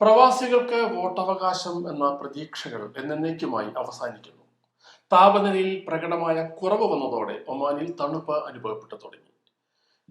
പ്രവാസികൾക്ക് വോട്ടവകാശം എന്ന പ്രതീക്ഷകൾ എന്നേക്കുമായി അവസാനിക്കുന്നു. താപനിലയിൽ പ്രകടമായ കുറവ് വന്നതോടെ ഒമാനിൽ തണുപ്പ് അനുഭവപ്പെട്ടു തുടങ്ങി.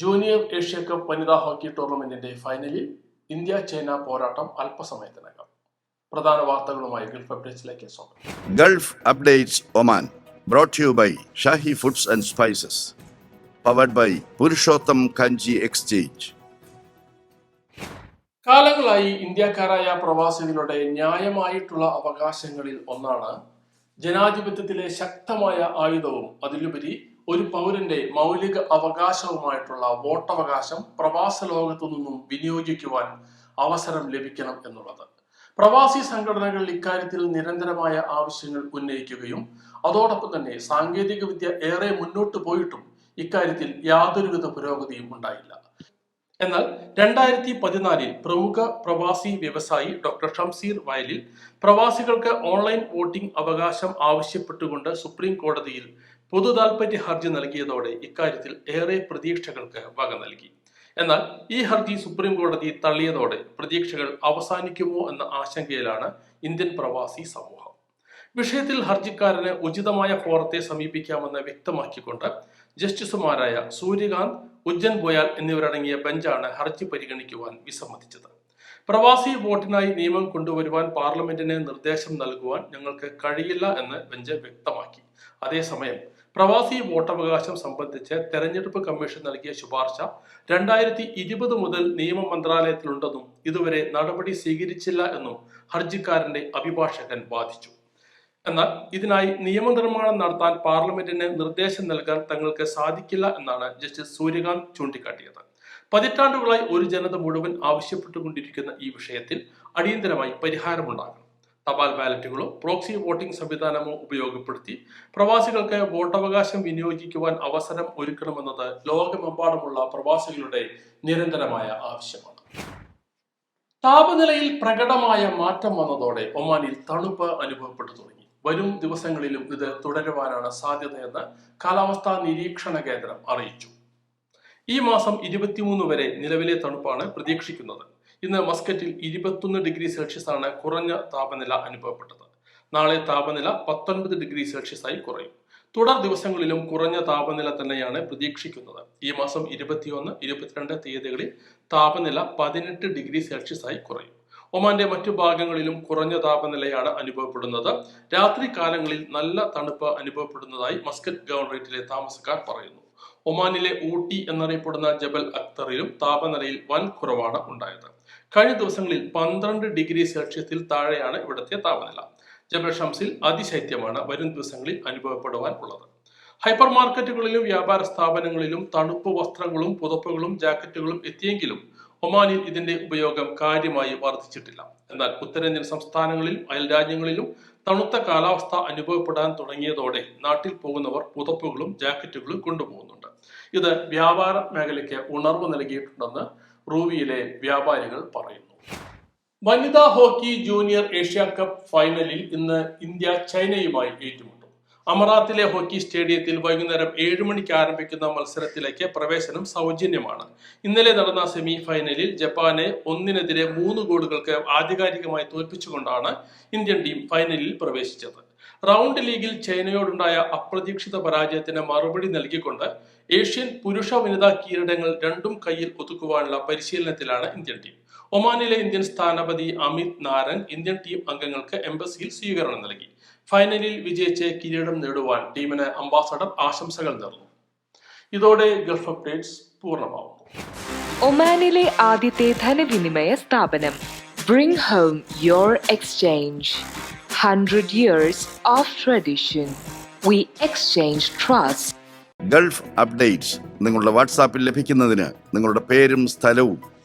ജൂനിയർ ഏഷ്യ കപ്പ് വനിതാ ഹോക്കി ടൂർണമെന്റിന്റെ ഫൈനലിൽ ഇന്ത്യ ചൈന പോരാട്ടം അല്പസമയത്തിനകം. പ്രധാന വാർത്തകളുമായി ഗൾഫ് അപ്ഡേറ്റ്സിലേക്ക് സ്വാഗതം. Gulf updates Oman brought you by Shahi foods and spices powered by Purushottam Kanji exchange കാലങ്ങളായി ഇന്ത്യക്കാരായ പ്രവാസികളുടെ ന്യായമായിട്ടുള്ള അവകാശങ്ങളിൽ ഒന്നാണ് ജനാധിപത്യത്തിലെ ശക്തമായ ആയുധവും അതിലുപരി ഒരു പൗരന്റെ മൗലിക അവകാശവുമായിട്ടുള്ള വോട്ടവകാശം പ്രവാസ ലോകത്തു നിന്നും വിനിയോഗിക്കുവാൻ അവസരം ലഭിക്കണം എന്നുള്ളത്. പ്രവാസി സംഘടനകൾ ഇക്കാര്യത്തിൽ നിരന്തരമായ ആവശ്യങ്ങൾ ഉന്നയിക്കുകയും അതോടൊപ്പം തന്നെ സാങ്കേതിക വിദ്യ ഏറെ മുന്നോട്ട് പോയിട്ടും ഇക്കാര്യത്തിൽ യാതൊരുവിധ പുരോഗതിയും ഉണ്ടായില്ല. എന്നാൽ രണ്ടായിരത്തി പതിനാലിൽ പ്രമുഖ പ്രവാസി വ്യവസായി ഡോക്ടർ ഷംസീർ വയലിൽ പ്രവാസികൾക്ക് ഓൺലൈൻ വോട്ടിംഗ് അവകാശം ആവശ്യപ്പെട്ടുകൊണ്ട് സുപ്രീം കോടതിയിൽ പൊതു താൽപര്യ ഹർജി നൽകിയതോടെ ഇക്കാര്യത്തിൽ ഏറെ പ്രതീക്ഷകൾക്ക് വക നൽകി. എന്നാൽ ഈ ഹർജി സുപ്രീം കോടതി തള്ളിയതോടെ പ്രതീക്ഷകൾ അവസാനിക്കുമോ എന്ന ആശങ്കയിലാണ് ഇന്ത്യൻ പ്രവാസി സമൂഹം. വിഷയത്തിൽ ഹർജിക്കാരന് ഉചിതമായ ഫോറത്തെ സമീപിക്കാമെന്ന് വ്യക്തമാക്കിക്കൊണ്ട് ജസ്റ്റിസുമാരായ സൂര്യകാന്ത് ഉജ്ജൻ ബോയാൽ എന്നിവരടങ്ങിയ ബെഞ്ചാണ് ഹർജി പരിഗണിക്കുവാൻ വിസമ്മതിച്ചത്. പ്രവാസി വോട്ടിനായി നിയമം കൊണ്ടുവരുവാൻ പാർലമെന്റിന് നിർദ്ദേശം നൽകുവാൻ ഞങ്ങൾക്ക് കഴിയില്ല എന്ന് ബെഞ്ച് വ്യക്തമാക്കി. അതേസമയം പ്രവാസി വോട്ടവകാശം സംബന്ധിച്ച് തെരഞ്ഞെടുപ്പ് കമ്മീഷൻ നൽകിയ ശുപാർശ രണ്ടായിരത്തി ഇരുപത് മുതൽ നിയമ മന്ത്രാലയത്തിലുണ്ടെന്നും ഇതുവരെ നടപടി സ്വീകരിച്ചില്ല എന്നും ഹർജിക്കാരന്റെ അഭിഭാഷകൻ വാദിച്ചു. എന്നാൽ ഇതിനായി നിയമനിർമ്മാണം നടത്താൻ പാർലമെന്റിന് നിർദ്ദേശം നൽകാൻ തങ്ങൾക്ക് സാധിക്കില്ല എന്നാണ് ജസ്റ്റിസ് സൂര്യകാന്ത് ചൂണ്ടിക്കാട്ടിയത്. പതിറ്റാണ്ടുകളായി ഒരു ജനത മുഴുവൻ ആവശ്യപ്പെട്ടുകൊണ്ടിരിക്കുന്ന ഈ വിഷയത്തിൽ അടിയന്തരമായി പരിഹാരമുണ്ടാകണം തപാൽ ബാലറ്റുകളോ പ്രോക്സി വോട്ടിംഗ് സംവിധാനമോ ഉപയോഗപ്പെടുത്തി പ്രവാസികൾക്ക് വോട്ടവകാശം വിനിയോഗിക്കുവാൻ അവസരം ഒരുക്കണമെന്നത് ലോകമെമ്പാടുമുള്ള പ്രവാസികളുടെ നിരന്തരമായ ആവശ്യമാണ്. താപനിലയിൽ പ്രകടമായ മാറ്റം വന്നതോടെ ഒമാനിൽ തണുപ്പ് അനുഭവപ്പെട്ടു തുടങ്ങി. വരും ദിവസങ്ങളിലും ഇത് തുടരുവാനാണ് സാധ്യതയെന്ന് കാലാവസ്ഥാ നിരീക്ഷണ കേന്ദ്രം അറിയിച്ചു. ഈ മാസം ഇരുപത്തിമൂന്ന് വരെ നിലവിലെ തണുപ്പാണ് പ്രതീക്ഷിക്കുന്നത്. ഇന്ന് മസ്കറ്റിൽ ഇരുപത്തൊന്ന് ഡിഗ്രി സെൽഷ്യസ് ആണ് കുറഞ്ഞ താപനില അനുഭവപ്പെട്ടത്. നാളെ താപനില പത്തൊൻപത് ഡിഗ്രി സെൽഷ്യസ് ആയി കുറയും. തുടർ ദിവസങ്ങളിലും കുറഞ്ഞ താപനില തന്നെയാണ് പ്രതീക്ഷിക്കുന്നത്. ഈ മാസം ഇരുപത്തിയൊന്ന് ഇരുപത്തിരണ്ട് തീയതികളിൽ താപനില പതിനെട്ട് ഡിഗ്രി സെൽഷ്യസ് ആയി കുറയും. ഒമാന്റെ മറ്റു ഭാഗങ്ങളിലും കുറഞ്ഞ താപനിലയാണ് അനുഭവപ്പെടുന്നത്. രാത്രി കാലങ്ങളിൽ നല്ല തണുപ്പ് അനുഭവപ്പെടുന്നതായി മസ്കറ്റ് ഗവർണറേറ്റിലെ താമസക്കാർ പറയുന്നു. ഒമാനിലെ ഊട്ടി എന്നറിയപ്പെടുന്ന ജബൽ അക്തറിലും താപനിലയിൽ വൻ കുറവാണ് ഉണ്ടായത്. കഴിഞ്ഞ ദിവസങ്ങളിൽ പന്ത്രണ്ട് ഡിഗ്രി സെൽഷ്യസിൽ താഴെയാണ് ഇവിടുത്തെ താപനില. ജബൽ ഷംസിൽ അതിശൈത്യമാണ് വരും ദിവസങ്ങളിൽ അനുഭവപ്പെടുവാൻ ഉള്ളത്. ഹൈപ്പർ മാർക്കറ്റുകളിലും വ്യാപാര സ്ഥാപനങ്ങളിലും തണുപ്പ് വസ്ത്രങ്ങളും പുതപ്പുകളും ജാക്കറ്റുകളും എത്തിയെങ്കിലും ഒമാനിൽ ഇതിന്റെ ഉപയോഗം കാര്യമായി വർദ്ധിച്ചിട്ടില്ല. എന്നാൽ ഉത്തരേന്ത്യൻ സംസ്ഥാനങ്ങളിലും അയൽ രാജ്യങ്ങളിലും തണുത്ത കാലാവസ്ഥ അനുഭവപ്പെടാൻ തുടങ്ങിയതോടെ നാട്ടിൽ പോകുന്നവർ പുതപ്പുകളും ജാക്കറ്റുകളും കൊണ്ടുപോകുന്നുണ്ട്. ഇത് വ്യാപാര മേഖലയ്ക്ക് ഉണർവ് നൽകിയിട്ടുണ്ടെന്ന് റൂവിയിലെ വ്യാപാരികൾ പറയുന്നു. വനിതാ ഹോക്കി ജൂനിയർ ഏഷ്യ കപ്പ് ഫൈനലിൽ ഇന്ന് ഇന്ത്യ ചൈനയുമായി ഏറ്റുമുട്ടും. അമറാത്തിലെ ഹോക്കി സ്റ്റേഡിയത്തിൽ വൈകുന്നേരം ഏഴ് മണിക്ക് ആരംഭിക്കുന്ന മത്സരത്തിലേക്ക് പ്രവേശനം സൗജന്യമാണ്. ഇന്നലെ നടന്ന സെമി ഫൈനലിൽ ജപ്പാനെ ഒന്നിനെതിരെ മൂന്ന് ഗോളുകൾക്ക് ആധികാരികമായി തോൽപ്പിച്ചുകൊണ്ടാണ് ഇന്ത്യൻ ടീം ഫൈനലിൽ പ്രവേശിച്ചത്. റൗണ്ട് ലീഗിൽ ചൈനയോടുണ്ടായ അപ്രതീക്ഷിത പരാജയത്തിന് മറുപടി നൽകിക്കൊണ്ട് ഏഷ്യൻ പുരുഷ വനിതാ കിരീടങ്ങൾ രണ്ടും കയ്യിൽ ഒതുക്കുവാനുള്ള പരിശീലനത്തിലാണ് ഇന്ത്യൻ ടീം. ഒമാനിലെ ഇന്ത്യൻ സ്ഥാനപതി അമിത് നാരംഗ് ഇന്ത്യൻ ടീം അംഗങ്ങൾക്ക് എംബസിയിൽ സ്വീകരണം നൽകി. ഫൈനലിൽ വിജയിച്ച് കിരീടം നേടുവാൻ ടീമിന് അംബാസഡർ ആശംസകൾ നേർന്നു. ഇതോടെ ഗൾഫ് അപ്ഡേറ്റ്സ് പൂർണമാവുന്നു. ഒമാനിലെ ആദ്യത്തെ ധനവിനിമയ സ്ഥാപനം bring home your exchange hundred years of tradition we exchange trust gulf updates നിങ്ങളുടെ വാട്സാപ്പിൽ ലഭിക്കുന്നതിന് നിങ്ങളുടെ പേരും സ്ഥലവും